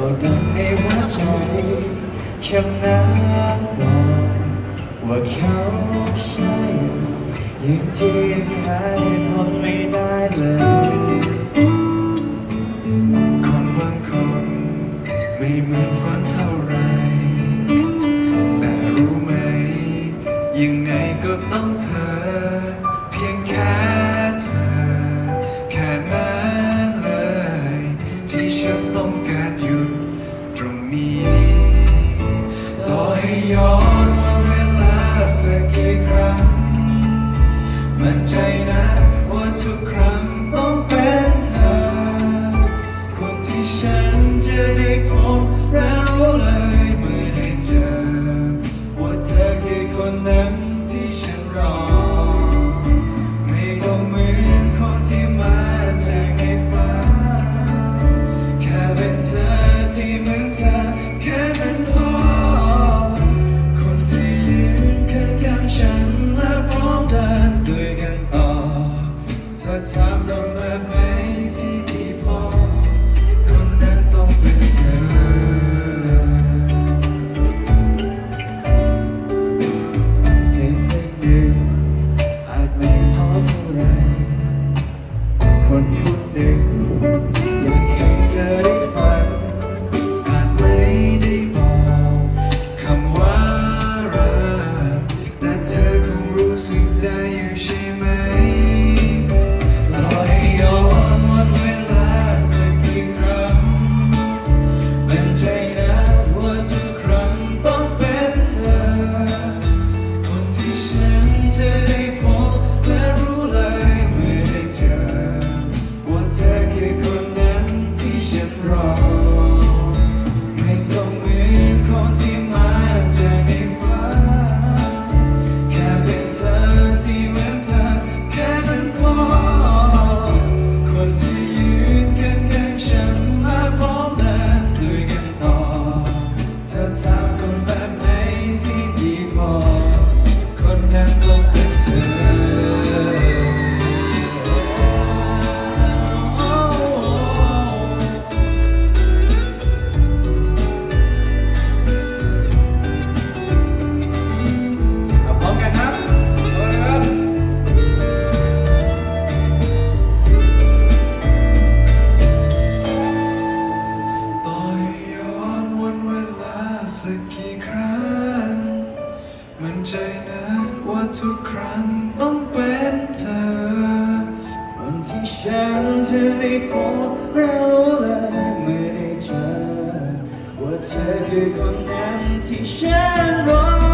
ราดังในหัวใจแค่นั้นบอกว่าเขาใช่ยังจริงหาทนไม่ได้เลย จะได้พบและรู้เลยเมื่อได้เจอว่าเธอคือคนนั้นที่ฉันรอ ไม่ต้องเหมือนคนที่มาจากในฝันแค่เป็นเธอ จะได้พบและรู้เลยเมื่อได้เจอว่าเธอคือคนนั้นที่ฉันรอ ทุกครั้งต้องเป็นเธอ วันที่ฉันจะได้พบแล้วและไม่ได้เจอ ว่าเธอคือคนนั้นที่ฉันรอ